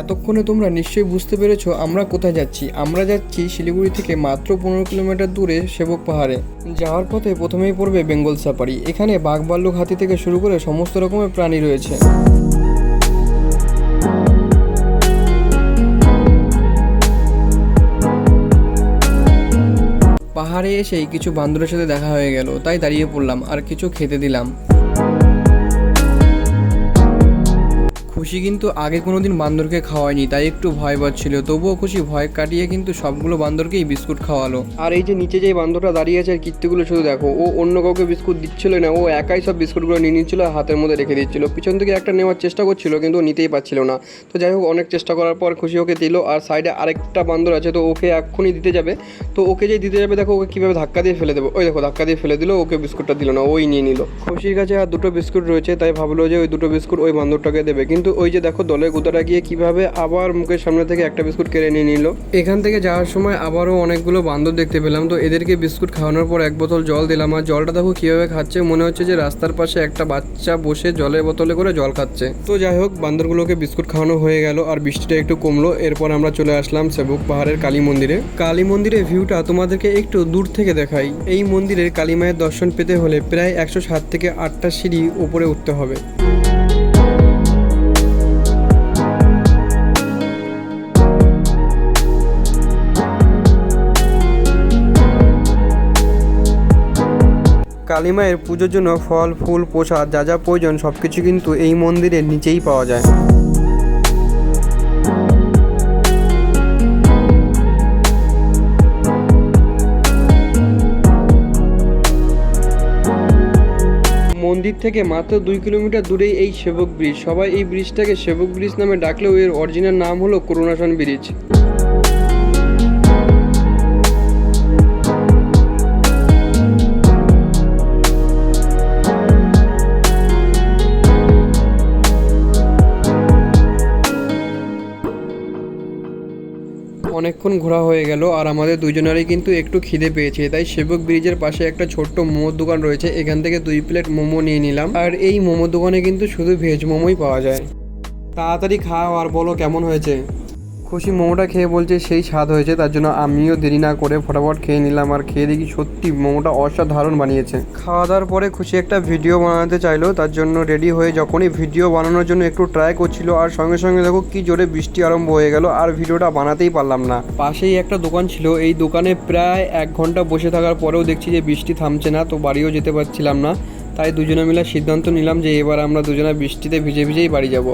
এতক্ষণে তোমরা নিশ্চয়ই বুঝতে পেরেছ আমরা কোথায় যাচ্ছি। আমরা যাচ্ছি শিলিগুড়ি থেকে মাত্র পনেরো কিলোমিটার দূরে সেবক পাহাড়ে। যাওয়ার পথে প্রথমেই পড়বে বেঙ্গল সাফারি। এখানে বাঘ ভাল্লুক হাতি থেকে শুরু করে সমস্ত রকমের প্রাণী রয়েছে। পাহাড়ে এসেই কিছু বান্দরের সাথে দেখা হয়ে গেল। তাই দাঁড়িয়ে পড়লাম আর কিছু খেতে দিলাম। খুশি কিন্তু আগে কোনোদিন বান্দরকে খাওয়ায়নি, তাই একটু ভয় পাচ্ছিল। তবুও খুশি ভয় কাটিয়ে কিন্তু সবগুলো বান্দরকেই বিস্কুট খাওয়ালো। আর এই যে নিচে যে বান্দরটা দাঁড়িয়ে আছে আর কীর্তিগুলো শুধু দেখো, ও অন্য কাউকে বিস্কুট দিচ্ছিল না, ও একাই সব বিস্কুটগুলো নিয়ে নিচ্ছিল হাতের মধ্যে রেখে দিচ্ছিল। পিছন থেকে একটা নেওয়ার চেষ্টা করছিল কিন্তু নিতেই পারছিল না। তো যাই হোক, অনেক চেষ্টা করার পর খুশি ওকে দিল আর সাইডে আরেকটা বান্দর আছে, তো ওকে এক্ষুনি দিতে যাবে। তো ওকে যে দিতে যাবে, দেখো ওকে কীভাবে ধাক্কা দিয়ে ফেলে দেবো। ওই দেখো, ধাক্কা দিয়ে ফেলে দিল, ওকে বিস্কুটটা দিল না, ওই নিয়ে নিল। খুশির কাছে আর দুটো বিস্কুট রয়েছে, তাই ভাবলো যে ওই দুটো বিস্কুট ওই বান্দরটাকে দেবে। কিন্তু ওই যে দেখো দলে গুদারা গিয়ে কীভাবে আবার মুখের সামনে থেকে একটা বিস্কুট কেড়ে নিয়ে নিল। এখান থেকে যাওয়ার সময় আবারও অনেকগুলো বান্দর দেখতে পেলাম। তো এদেরকে বিস্কুট খাওয়ানোর পর এক বোতল জল দিলাম। আর জলটা দেখো কীভাবে খাচ্ছে, মনে হচ্ছে যে রাস্তার পাশে একটা বাচ্চা বসে জলের বোতলে করে জল খাচ্ছে। তো যাই হোক, বান্দরগুলোকে বিস্কুট খাওয়ানো হয়ে গেল। আর বৃষ্টিটা একটু কমলো। এরপর আমরা চলে আসলাম সেবক পাহাড়ের কালী মন্দিরে। কালী মন্দিরের ভিউটা তোমাদেরকে একটু দূর থেকে দেখাই। এই মন্দিরের কালী মায়ের দর্শন পেতে হলে প্রায় একশো সাত থেকে আটটা সিঁড়ি উপরে উঠতে হবে। কালীমায়ের পুজোর জন্য ফল, ফুল, প্রসাদ, যা যা প্রয়োজন সব কিছু কিন্তু এই মন্দিরের নিচেই পাওয়া যায়। মন্দির থেকে মাত্র দুই কিলোমিটার দূরেই এই সেবক ব্রিজ। সবাই এই ব্রিজটাকে সেবক ব্রিজ নামে ডাকলেও এর অরিজিনাল নাম হলো করুণাসন ব্রিজ। অনেকক্ষণ ঘোরা হয়ে গেল আর আমাদের দুজনেরই কিন্তু একটু খিদে পেয়েছে। তাই সেবক ব্রিজের পাশে একটা ছোট্ট মোমোর দোকান রয়েছে। এখান থেকে দুই প্লেট মোমো নিয়ে নিলাম। আর এই মোমোর দোকানে কিন্তু শুধু ভেজ মোমোই পাওয়া যায়। তাড়াতাড়ি খাও আর বলো কেমন হয়েছে? খুশি মোমোটা খেয়ে বলছে, সেই স্বাদ হয়েছে, তার জন্য আমিও দেরি না করে ফটাফট খেয়ে নিলাম। আর খেয়ে দেখি সত্যি মোমোটা অসাধারণ বানিয়েছে। খাওয়া দাওয়ার পরে খুশি একটা ভিডিও বানাতে চাইলো, তার জন্য রেডি হয়ে যখনই ভিডিও বানানোর জন্য একটু ট্রাই করছিল, আর সঙ্গে সঙ্গে দেখো কি জোরে বৃষ্টি আরম্ভ হয়ে গেল, আর ভিডিওটা বানাতেই পারলাম না। পাশেই একটা দোকান ছিল, এই দোকানে প্রায় এক ঘণ্টা বসে থাকার পরেও দেখছি যে বৃষ্টি থামছে না, তো বাড়িও যেতে পারছিলাম না। তাই দুজনে মিলে সিদ্ধান্ত নিলাম যে এবার আমরা দুজনে বৃষ্টিতে ভিজে ভিজেই বাড়ি যাব।